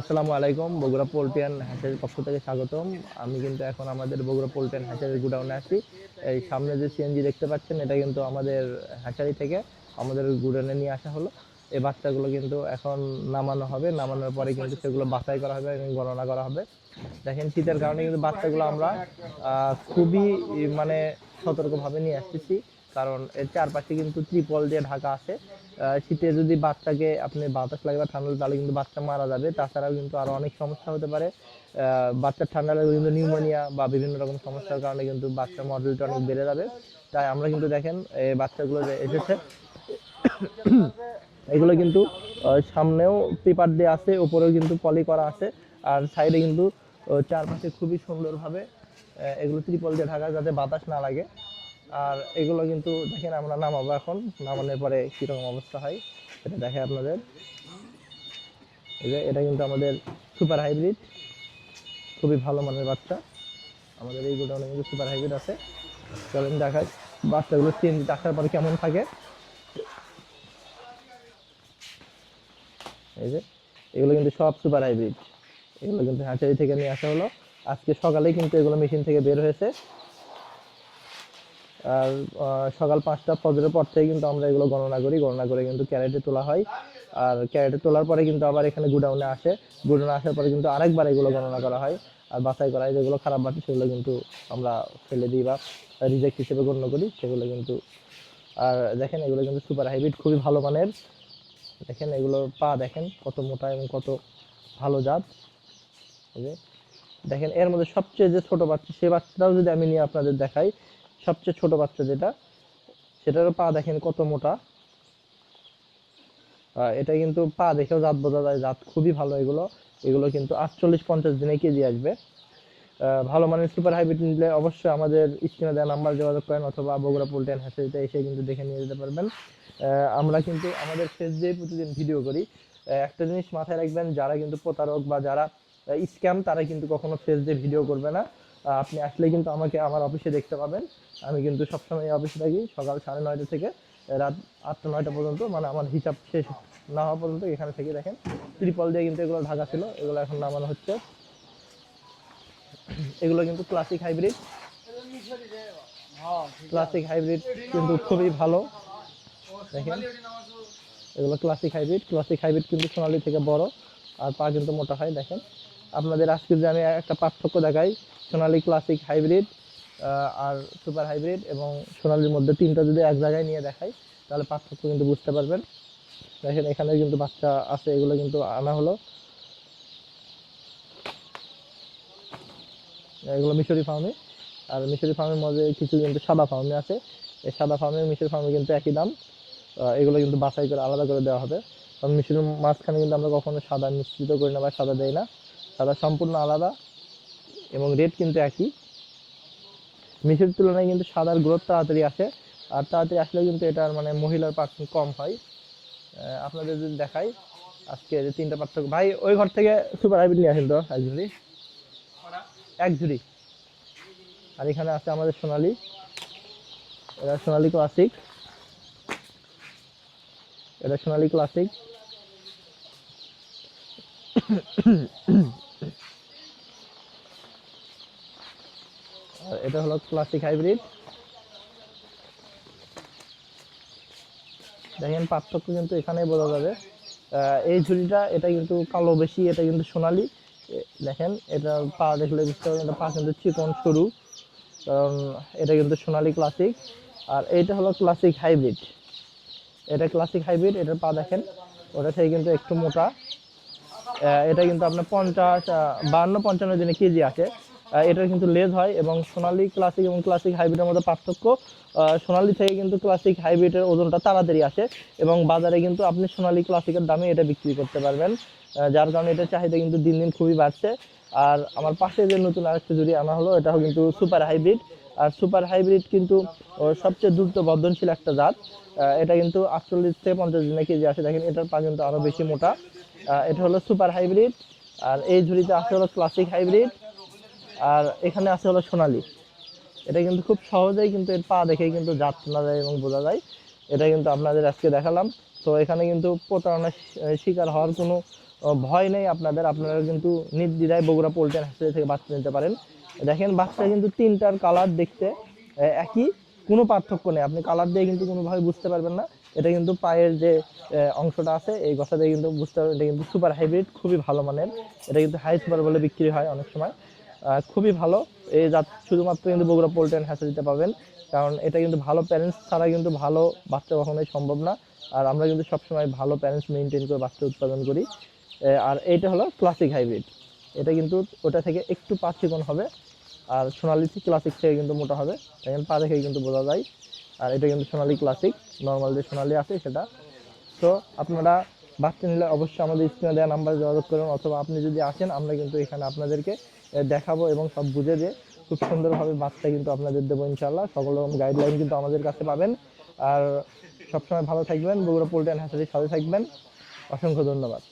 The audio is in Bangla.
আসসালামু আলাইকুম, বগুড়া পোল্ট্রিয়ান হ্যাচারির পক্ষ থেকে স্বাগতম। আমি কিন্তু এখন আমাদের বগুড়া পোল্ট্রিয়ান হ্যাচারির গুডাউনে আছি। এই সামনে যে সিএনজি দেখতে পাচ্ছেন, এটা কিন্তু আমাদের হ্যাচারি থেকে আমাদের গুডাউনে নিয়ে আসা হলো। এই বাচ্চাগুলো কিন্তু এখন নামানো হবে। নামানোর পরে কিন্তু সেগুলো বাছাই করা হবে এবং গণনা করা হবে। দেখেন, শীতের কারণে কিন্তু বাচ্চাগুলো আমরা খুবই মানে সতর্কভাবে নিয়ে আসতেছি। কারণ এর চারপাশে কিন্তু ত্রিপল দিয়ে ঢাকা আছে। শীতে যদি বাচ্চাকে আপনি বাতাস লাগে বা ঠান্ডা তাহলে কিন্তু বাচ্চা মারা যাবে। তাছাড়াও কিন্তু আরও অনেক সমস্যা হতে পারে। বাচ্চার ঠান্ডা লাগলে কিন্তু নিউমোনিয়া বা বিভিন্ন রকম সমস্যার কারণে কিন্তু বাচ্চার মর্টালিটি অনেক বেড়ে যাবে। তাই আমরা কিন্তু দেখেন, এই বাচ্চাগুলো যে এসেছে, এগুলো কিন্তু সামনেও পেপার দিয়ে আছে, উপরেও কিন্তু পলি করা আছে। আর সাইডে কিন্তু চারপাশে খুবই সুন্দরভাবে এগুলো ত্রিপল দিয়ে ঢাকা যাতে বাতাস না লাগে। আর এগুলো কিন্তু দেখেন আমরা নামাবো এখন। নামানোর পরে কীরকম অবস্থা হয় সেটা দেখে আপনাদের। এটা কিন্তু আমাদের সুপার হাইব্রিড খুবই ভালো মানের বাচ্চা। আমাদের এই গোডাউনে কিন্তু সুপার হাইব্রিড আছে। চলেন দেখাই বাচ্চাগুলো সিএনজিতে আসার পরে কেমন থাকে। এই যে, এগুলো কিন্তু সব সুপার হাইব্রিড এগুলো কিন্তু হ্যাচারি থেকে নিয়ে আসা হলো। আজকে সকালেই কিন্তু এগুলো মেশিন থেকে বের হয়েছে। আর সকাল পাঁচটা ফজরের পর থেকে কিন্তু আমরা এগুলো গণনা করি। গণনা করে কিন্তু ক্যারেটে তোলা হয়। আর ক্যারেটে তোলার পরে কিন্তু আবার এখানে গুডাউনে আসে। গুডাউনে আসার পরে কিন্তু আরেকবার এগুলো গণনা করা হয়। আর বাছাই করা হয় যেগুলো খারাপ বাচ্চা সেগুলো কিন্তু আমরা ফেলে দিই বা রিজেক্ট হিসেবে গণ্য করি। সেগুলো কিন্তু, আর দেখেন এগুলো কিন্তু সুপার হাইব্রিড খুবই ভালো মানের। দেখেন এগুলোর পা দেখেন কত মোটা এবং কত ভালো জাত। দেখেন এর মধ্যে সবচেয়ে যে ছোট বাচ্চা, সে বাচ্চাটাও যদি আমি নিয়ে আপনাদের দেখাই সবচেয়ে ছোট বাচ্চা যেটা, সেটারও পা দেখেন কত মোটা। এটা কিন্তু পা দেখেও জাত বোঝা যায়, জাত খুবই ভালো এগুলো। এগুলো কিন্তু আটচল্লিশ পঞ্চাশ দিনে কেজি আসবে। ভালো মানের সুপার হাইব্রিড নিলে অবশ্যই আমাদের স্ক্রিনে দেওয়া নাম্বার যোগাযোগ করেন অথবা বগুড়া পোল্ট্রি হ্যাচারিতে এসে কিন্তু দেখে নিয়ে যেতে পারবেন। আমরা কিন্তু আমাদের ফেস দিয়ে প্রতিদিন ভিডিও করি। একটা জিনিস মাথায় রাখবেন, যারা কিন্তু প্রতারক বা যারা স্ক্যাম তারা কিন্তু কখনো ফেস দিয়ে ভিডিও করবে না। আপনি আসলে কিন্তু আমাকে আমার অফিসে দেখতে পাবেন। আমি কিন্তু সবসময় অফিসে থাকি, সকাল সাড়ে নয়টা থেকে রাত আটটা, নয়টা পর্যন্ত। মানে আমার হিসাব শেষ না হওয়া পর্যন্ত এখানে থেকে দেখেন। ত্রিপল দিয়ে কিন্তু এগুলো ঢাকা ছিল, এগুলো এখন নামানো হচ্ছে। এগুলো কিন্তু ক্লাসিক হাইব্রিড ক্লাসিক হাইব্রিড কিন্তু খুবই ভালো। দেখেন, এগুলো ক্লাসিক হাইব্রিড ক্লাসিক হাইব্রিড কিন্তু সোনালি থেকে বড়, আর পা কিন্তু মোটা হয়, দেখেন। আপনাদের আজকে যে আমি একটা পার্থক্য দেখাই, সোনালি ক্লাসিক হাইব্রিড আর সুপার হাইব্রিড এবং সোনালির মধ্যে তিনটা যদি এক জায়গায় নিয়ে দেখাই, তাহলে পার্থক্য কিন্তু বুঝতে পারবেন। দেখেন, এখানে কিন্তু বাচ্চা আছে, এগুলো কিন্তু আনা হলো। এগুলো মিশরি ফার্মে, আর মিশরি ফার্মের মধ্যে কিছু কিন্তু সাদা ফার্মে আছে। এই সাদা ফার্মে মিশরি ফার্মে কিন্তু একই দাম। এগুলো কিন্তু বাছাই করে আলাদা করে দেওয়া হবে। কারণ মিশরের মাঝখানে কিন্তু আমরা কখনো সাদা মিশ্রিত করি না বা সাদা দেই না। সাদা সম্পূর্ণ আলাদা এবং রেট কিন্তু একই। মিশরের তুলনায় কিন্তু সাদার গ্রোথ তাড়াতাড়ি আসে, আর তাড়াতাড়ি আসলে কিন্তু এটার মানে মহিলার পার্সেন্ট কম হয়। আপনাদের যদি দেখাই, আজকে যে তিনটা পার্থক্য ভাই, ওই ঘর থেকে সুপার হাইব্রিড নিয়ে আসেন তো, এক ঝুড়ি? এক ঝুড়ি। আর এখানে আছে আমাদের সোনালি। এটা সোনালি ক্লাসিক এটা সোনালি ক্লাসিক এটা হলো ক্লাসিক হাইব্রিড দেখেন পার্থক্য কিন্তু এখানেই বোঝা যাবে। এই ঝুড়িটা এটা কিন্তু কালো বেশি এটা কিন্তু সোনালি। দেখেন এটা পা দেখলে বুঝতে পারবেন এটা পা কিন্তু চিকন সরু। কারণ এটা কিন্তু সোনালি ক্লাসিক আর এইটা হলো ক্লাসিক হাইব্রিড এটা ক্লাসিক হাইব্রিড এটার পা দেখেন ওটা থেকে কিন্তু একটু মোটা। এটা কিন্তু আপনার পঞ্চাশ বান্ন পঞ্চান্ন দিনে কেজি আহ, এটার কিন্তু লেজ হয় এবং সোনালি ক্লাসিক এবং ক্লাসিক হাইব্রিডের মধ্যে পার্থক্য সোনালি থেকে কিন্তু ক্লাসিক হাইব্রিডের ওজনটা তাড়াতাড়ি আসে এবং বাজারে কিন্তু আপনি সোনালি ক্লাসিকের দামে এটা বিক্রি করতে পারবেন। যার কারণে এটার চাহিদা কিন্তু দিন দিন খুবই বাড়ছে। আর আমার পাশে যে নতুন আরেকটা জুড়ি আনা হলো, এটাও কিন্তু সুপার হাইব্রিড আর সুপার হাইব্রিড কিন্তু সবচেয়ে দ্রুত বর্ধনশীল একটা জাত। এটা কিন্তু আটচল্লিশ থেকে পঞ্চাশ দিনে কেজি আসে। দেখেন, এটার পা কিন্তু আরও বেশি মোটা। এটা হলো সুপার হাইব্রিড আর এই ঝুড়িতে আছে হলো ক্লাসিক হাইব্রিড আর এখানে আছে হলো সোনালি। এটা কিন্তু খুব সহজেই কিন্তু এর পা দেখেই কিন্তু জাত শোনা যায় এবং বোঝা যায়। এটা কিন্তু আপনাদের আজকে দেখালাম। তো এখানে কিন্তু প্রতারণার শিকার হওয়ার কোনো ভয় নেই আপনাদের। আপনারা কিন্তু নির্দ্বিধায় বগুড়া পোল্ট্রি হ্যাচারি থেকে বাচ্চা নিতে পারেন। দেখেন, বাচ্চা কিন্তু তিনটার কালার দেখতে একই। কোনো পার্থক্য নেই। আপনি কালার দিয়ে কিন্তু কোনোভাবে বুঝতে পারবেন না। এটা কিন্তু পায়ের যে অংশটা আছে, এই গছা দিয়ে কিন্তু বুঝতে পারবেন। এটা কিন্তু সুপার হাইব্রিড, খুবই ভালো মানের। এটা কিন্তু হাই সুপার বলে বিক্রি হয় অনেক সময়। খুবই ভালো। এই জাত শুধুমাত্র কিন্তু বগুড়া অ্যান্ড হ্যাচারিতে পাবেন। কারণ এটা কিন্তু ভালো প্যারেন্টস ছাড়া কিন্তু ভালো বাচ্চা কখনোই সম্ভব না। আর আমরা কিন্তু সবসময় ভালো প্যারেন্টস মেনটেন করে বাচ্চা উৎপাদন করি। আর এইটা হলো ক্লাসিক হাইব্রিড এটা কিন্তু ওটা থেকে একটু পা চিকন হবে। আর সোনালি ক্লাসিক থেকে কিন্তু মোটা হবে। দেখেন পা দেখেই কিন্তু বোঝা যায়। আর এটা কিন্তু সোনালি ক্লাসিক নর্মাল যে সোনালি আছে সেটা। তো আপনারা বাচ্চা নিলে অবশ্যই আমাদের স্ক্রিনে দেওয়া নাম্বারে যোগাযোগ করুন। অথবা আপনি যদি আসেন, আমরা কিন্তু এখানে আপনাদেরকে দেখাবো এবং সব বুঝে দিয়ে খুব সুন্দরভাবে বাচ্চা কিন্তু আপনাদের দেবো ইনশাল্লাহ সকল রকম গাইডলাইন কিন্তু আমাদের কাছে পাবেন। আর সবসময় ভালো থাকবেন, বগুড়া পোল্ট্রি অ্যান্ড হ্যাচারির সাথে থাকবেন। অসংখ্য ধন্যবাদ।